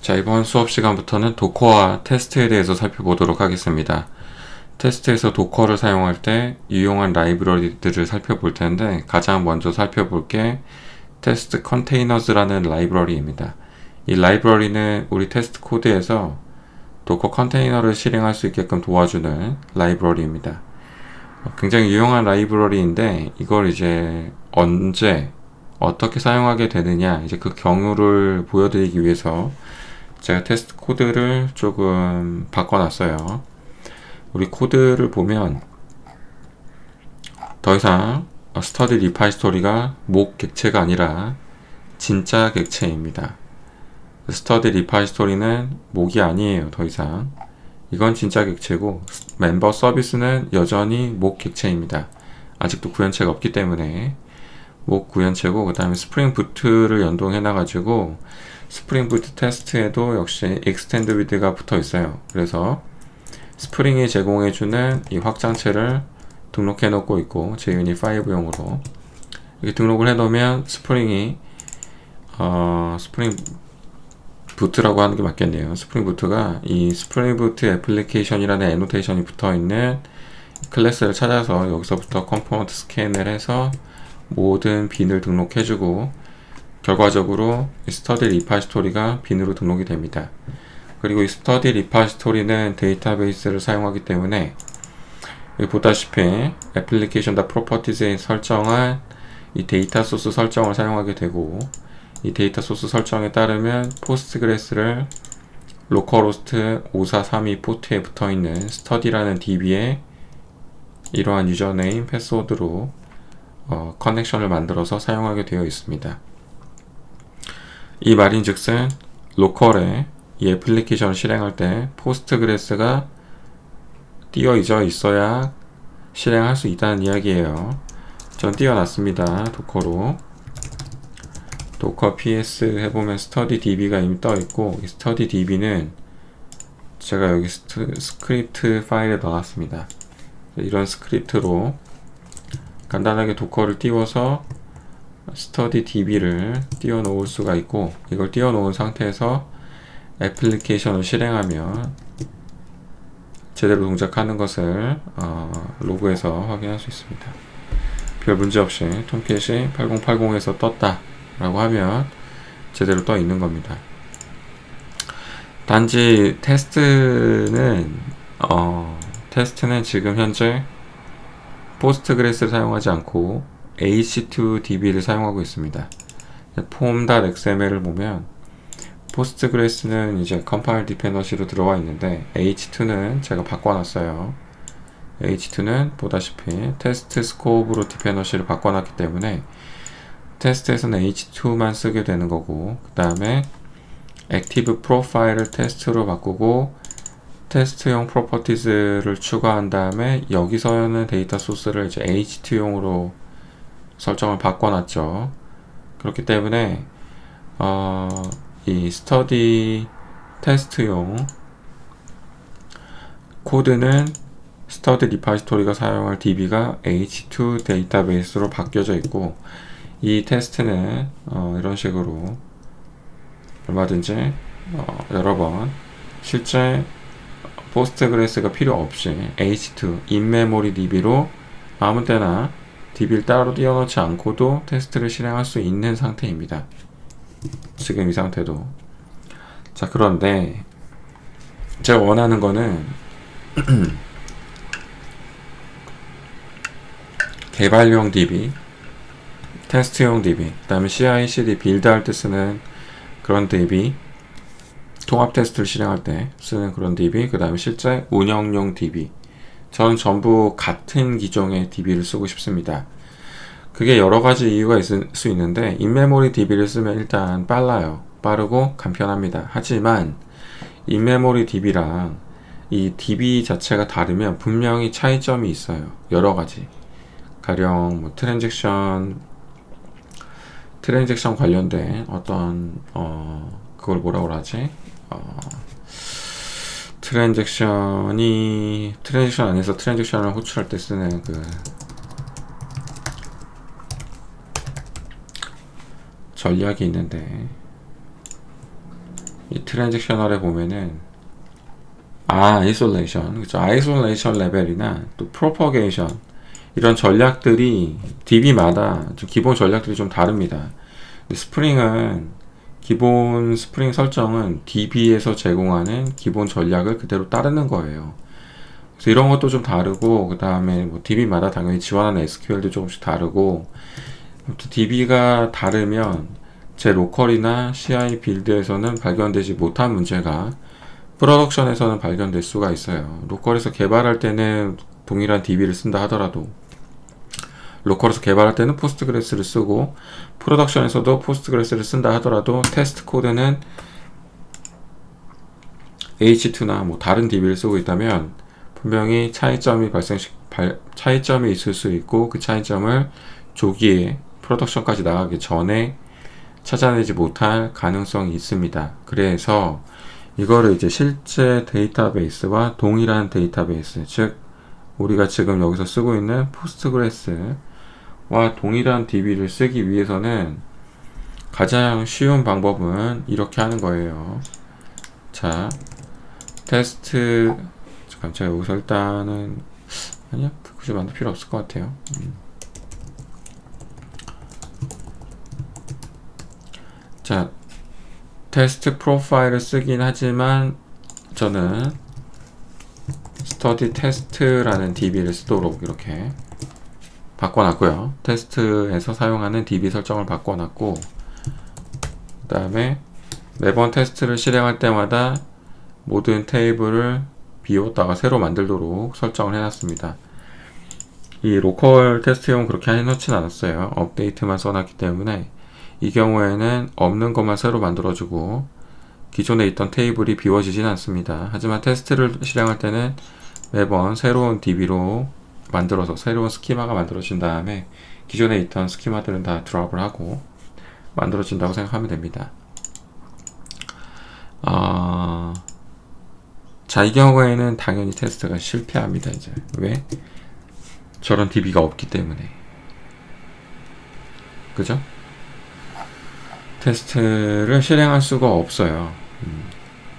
자, 이번 수업 시간부터는 도커와 테스트에 대해서 살펴보도록 하겠습니다. 테스트에서 도커를 사용할 때 유용한 라이브러리들을 살펴볼 텐데 가장 먼저 살펴볼 게 테스트 컨테이너즈라는 라이브러리입니다. 이 라이브러리는 우리 테스트 코드에서 도커 컨테이너를 실행할 수 있게끔 도와주는 라이브러리입니다. 굉장히 유용한 라이브러리인데 이걸 이제 언제 어떻게 사용하게 되느냐 이제 그 경우를 보여드리기 위해서 제가 테스트 코드를 조금 바꿔놨어요. 우리 코드를 보면 더 이상 스터디 리파이스토리가 목 객체가 아니라 진짜 객체입니다. 스터디 리파이스토리는 목이 아니에요. 더 이상. 이건 진짜 객체고 멤버 서비스는 여전히 목 객체입니다. 아직도 구현체가 없기 때문에 목 구현체고 그 다음에 스프링 부트를 연동해 놔가지고 스프링 부트 테스트에도 역시 extend with가 붙어 있어요. 그래서 스프링이 제공해주는 이 확장체를 등록해 놓고 있고 JUnit 5용으로 이렇게 등록을 해 놓으면 스프링이 어, 스프링 부트라고 하는 게 맞겠네요. 스프링 부트가 이 스프링 부트 애플리케이션이라는 애노테이션이 붙어 있는 클래스를 찾아서 여기서부터 컴포넌트 스캔을 해서 모든 빈을 등록해주고 결과적으로 이 스터디 리파지토리가 빈으로 등록이 됩니다. 그리고 이 스터디 리파지토리는 데이터베이스를 사용하기 때문에 보다시피 애플리케이션 다 프로퍼티즈에 설정한 이 데이터 소스 설정을 사용하게 되고 이 데이터 소스 설정에 따르면 포스트그레스를 로컬호스트 5432 포트에 붙어 있는 스터디라는 DB에 이러한 유저네임 패스워드로 어, 커넥션을 만들어서 사용하게 되어 있습니다. 이 말인즉슨 로컬에 이 애플리케이션을 실행할 때 포스트그레스가 띄어져 있어야 실행할 수 있다는 이야기예요. 전 띄워놨습니다. 도커로. 도커 ps 해보면 스터디 db가 이미 떠있고 이 스터디 db는 제가 여기 스크립트 파일에 넣어놨습니다. 이런 스크립트로 간단하게 도커를 띄워서 스터디 db를 띄워 놓을 수가 있고 이걸 띄워 놓은 상태에서 애플리케이션을 실행하면 제대로 동작하는 것을 어, 로그에서 확인할 수 있습니다. 별 문제 없이 톰캣이 8080에서 떴다 라고 하면 제대로 떠 있는 겁니다. 단지 테스트는 어, 테스트는 지금 현재 포스트그레스를 사용하지 않고 h2db를 사용하고 있습니다. 폼.xml을 보면 포스트그레스는 이제 컴파일 디펜더시로 들어와 있는데 h2는 제가 바꿔놨어요. h2는 보다시피 테스트 스코프로 디펜더시를 바꿔놨기 때문에 테스트에서는 h2만 쓰게 되는 거고 그 다음에 액티브 프로파일을 테스트로 바꾸고 테스트용 프로퍼티즈를 추가한 다음에 여기서는 데이터 소스를 이제 h2용으로 설정을 바꿔놨죠. 그렇기 때문에 어, 이 스터디 테스트용 코드는 스터디 리파지토리가 사용할 DB가 H2 데이터베이스로 바뀌어져 있고 이 테스트는 어, 이런 식으로 얼마든지 어, 여러 번 실제 포스트그레스가 필요 없이 H2 인메모리 DB로 아무 때나 DB를 따로 띄워놓지 않고도 테스트를 실행할 수 있는 상태입니다. 지금 이 상태도. 자, 그런데 제가 원하는 거는 개발용 DB, 테스트용 DB, 그 다음에 CI/CD 빌드할 때 쓰는 그런 DB, 통합 테스트를 실행할 때 쓰는 그런 DB, 그 다음에 실제 운영용 DB. 저는 전부 같은 기종의 DB를 쓰고 싶습니다. 그게 여러 가지 이유가 있을 수 있는데, 인메모리 DB를 쓰면 일단 빨라요. 빠르고 간편합니다. 하지만, 인메모리 DB랑 이 DB 자체가 다르면 분명히 차이점이 있어요. 여러 가지. 가령, 뭐, 트랜잭션, 트랜잭션 관련된 어떤, 어, 그걸 뭐라 그러지? 어, 트랜잭션이 트랜잭션 안에서 트랜잭션을 호출할 때 쓰는 그 전략이 있는데 이 트랜잭셔널에 보면은 아 아이솔레이션 그죠 아이솔레이션 레벨이나 또 프로퍼게이션 이런 전략들이 DB마다 좀 기본 전략들이 좀 다릅니다. 스프링은 기본 스프링 설정은 DB에서 제공하는 기본 전략을 그대로 따르는 거예요. 그래서 이런 것도 좀 다르고 그 다음에 뭐 DB마다 당연히 지원하는 SQL도 조금씩 다르고 DB가 다르면 제 로컬이나 CI 빌드에서는 발견되지 못한 문제가 프로덕션에서는 발견될 수가 있어요. 로컬에서 개발할 때는 동일한 DB를 쓴다 하더라도 로컬에서 개발할 때는 포스트그레스를 쓰고 프로덕션에서도 포스트그레스를 쓴다 하더라도 테스트 코드는 H2나 뭐 다른 DB를 쓰고 있다면 분명히 차이점이 발생 차이점이 있을 수 있고 그 차이점을 조기에 프로덕션까지 나가기 전에 찾아내지 못할 가능성이 있습니다. 그래서 이거를 이제 실제 데이터베이스와 동일한 데이터베이스, 즉 우리가 지금 여기서 쓰고 있는 포스트그레스 와 동일한 DB를 쓰기 위해서는 가장 쉬운 방법은 이렇게 하는 거예요. 자, 테스트 잠깐 제가 여기서 일단은 아니야 굳이 만들 필요 없을 것 같아요. 음. 자, 테스트 프로파일을 쓰긴 하지만 저는 스터디 테스트라는 DB를 쓰도록 이렇게 바꿔놨고요. 테스트에서 사용하는 DB 설정을 바꿔놨고 그 다음에 매번 테스트를 실행할 때마다 모든 테이블을 비웠다가 새로 만들도록 설정을 해놨습니다. 이 로컬 테스트용 그렇게 해놓진 않았어요. 업데이트만 써놨기 때문에 이 경우에는 없는 것만 새로 만들어주고 기존에 있던 테이블이 비워지진 않습니다. 하지만 테스트를 실행할 때는 매번 새로운 DB로 만들어서 새로운 스키마가 만들어진 다음에 기존에 있던 스키마들은 다 드랍을 하고 만들어진다고 생각하면 됩니다. 아... 자, 이 경우에는 당연히 테스트가 실패합니다, 이제. 왜? 저런 DB가 없기 때문에. 그죠? 테스트를 실행할 수가 없어요. 음.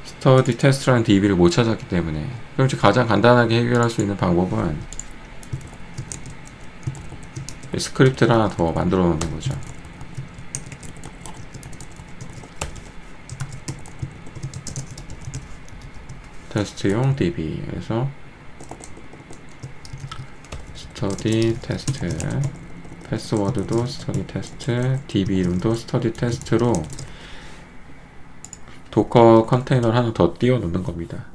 스터디 테스트라는 DB를 못 찾았기 때문에. 그럼 가장 간단하게 해결할 수 있는 방법은 스크립트를 하나 더 만들어 놓는 거죠. 테스트용 DB. 그래서 스터디 테스트. 패스워드도 스터디 테스트, DB 이름도 스터디 테스트로 도커 컨테이너를 하나 더 띄워 놓는 겁니다.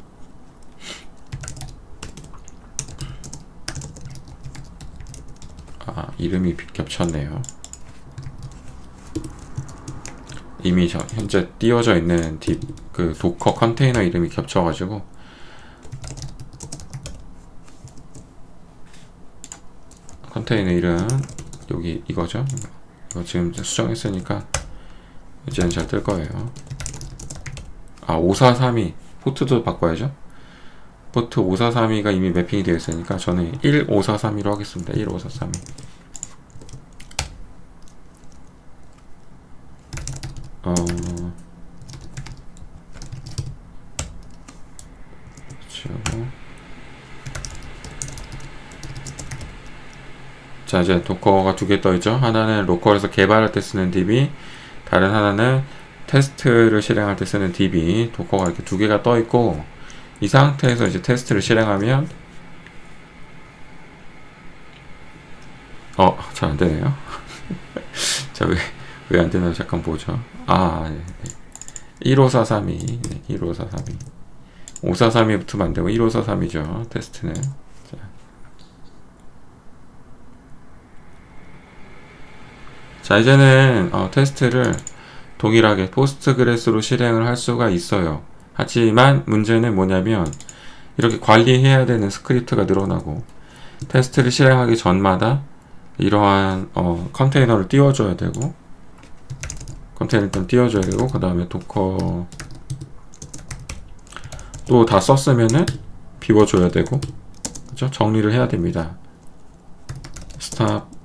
아, 이름이 겹쳤네요. 이미 저, 현재 띄워져 있는 딥, 그 도커 컨테이너 이름이 겹쳐가지고. 컨테이너 이름 여기 이거죠? 이거 지금 수정했으니까 이제는 잘 뜰 거예요. 아 5432 포트도 바꿔야죠 포트 5432가 이미 매핑이 되어 있으니까 저는 15432로 하겠습니다. 15432 어... 자 이제 도커가 두 개 떠있죠? 하나는 로컬에서 개발할 때 쓰는 DB 다른 하나는 테스트를 실행할 때 쓰는 DB 도커가 이렇게 두 개가 떠있고 이 상태에서 이제 테스트를 실행하면 어 잘 안 되네요. 자 왜 왜 안 되나 잠깐 보죠. 아 네, 네. 15432 네, 15432 5432 붙으면 안되고 1543이죠 테스트는. 자 이제는 어, 테스트를 동일하게 포스트그레스로 실행을 할 수가 있어요 하지만 문제는 뭐냐면 이렇게 관리해야 되는 스크립트가 늘어나고 테스트를 실행하기 전마다 이러한 어, 컨테이너를 띄워줘야 되고 컨테이너 일단 띄워줘야 되고 그 다음에 도커 또 다 썼으면은 비워줘야 되고 그죠? 정리를 해야 됩니다. 스탑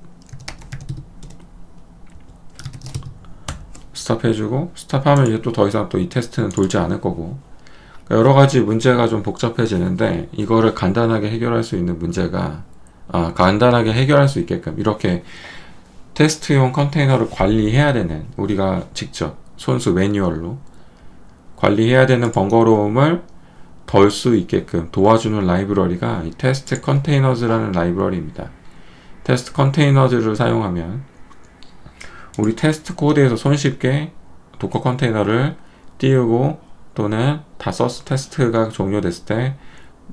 스탑 해주고 스탑하면 이제 또 더 이상 또 이 테스트는 돌지 않을 거고 그러니까 여러 가지 문제가 좀 복잡해지는데 이거를 간단하게 해결할 수 있는 문제가 아, 간단하게 해결할 수 있게끔 이렇게 테스트용 컨테이너를 관리해야 되는 우리가 직접 손수 매뉴얼로 관리해야 되는 번거로움을 덜 수 있게끔 도와주는 라이브러리가 이 테스트 컨테이너즈라는 라이브러리입니다. 테스트 컨테이너즈를 사용하면 우리 테스트 코드에서 손쉽게 도커 컨테이너를 띄우고 또는 다 써스 테스트가 종료됐을 때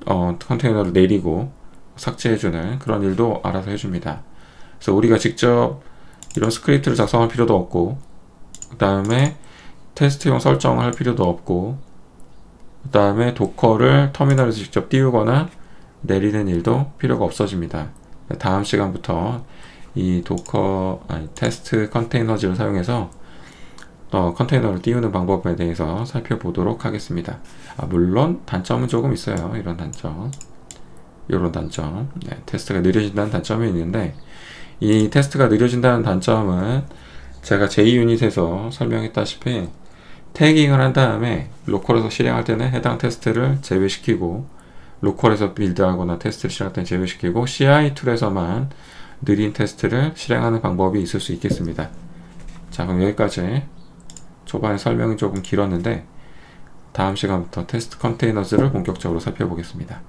어, 컨테이너를 내리고 삭제해주는 그런 일도 알아서 해줍니다. 그래서 우리가 직접 이런 스크립트를 작성할 필요도 없고 그 다음에 테스트용 설정을 할 필요도 없고 그 다음에 도커를 터미널에서 직접 띄우거나 내리는 일도 필요가 없어집니다. 다음 시간부터 이 도커 아니, 테스트 컨테이너즈를 사용해서 어, 컨테이너를 띄우는 방법에 대해서 살펴보도록 하겠습니다. 아, 물론 단점은 조금 있어요. 이런 단점, 이런 단점. 네, 테스트가 느려진다는 단점이 있는데 이 테스트가 느려진다는 단점은 제가 제2유닛에서 설명했다시피 태깅을 한 다음에 로컬에서 실행할 때는 해당 테스트를 제외시키고 로컬에서 빌드하거나 테스트를 실행할 때는 제외시키고 CI 툴에서만 느린 테스트를 실행하는 방법이 있을 수 있겠습니다. 자 그럼 여기까지 초반에 설명이 조금 길었는데 다음 시간부터 테스트 컨테이너즈를 본격적으로 살펴보겠습니다.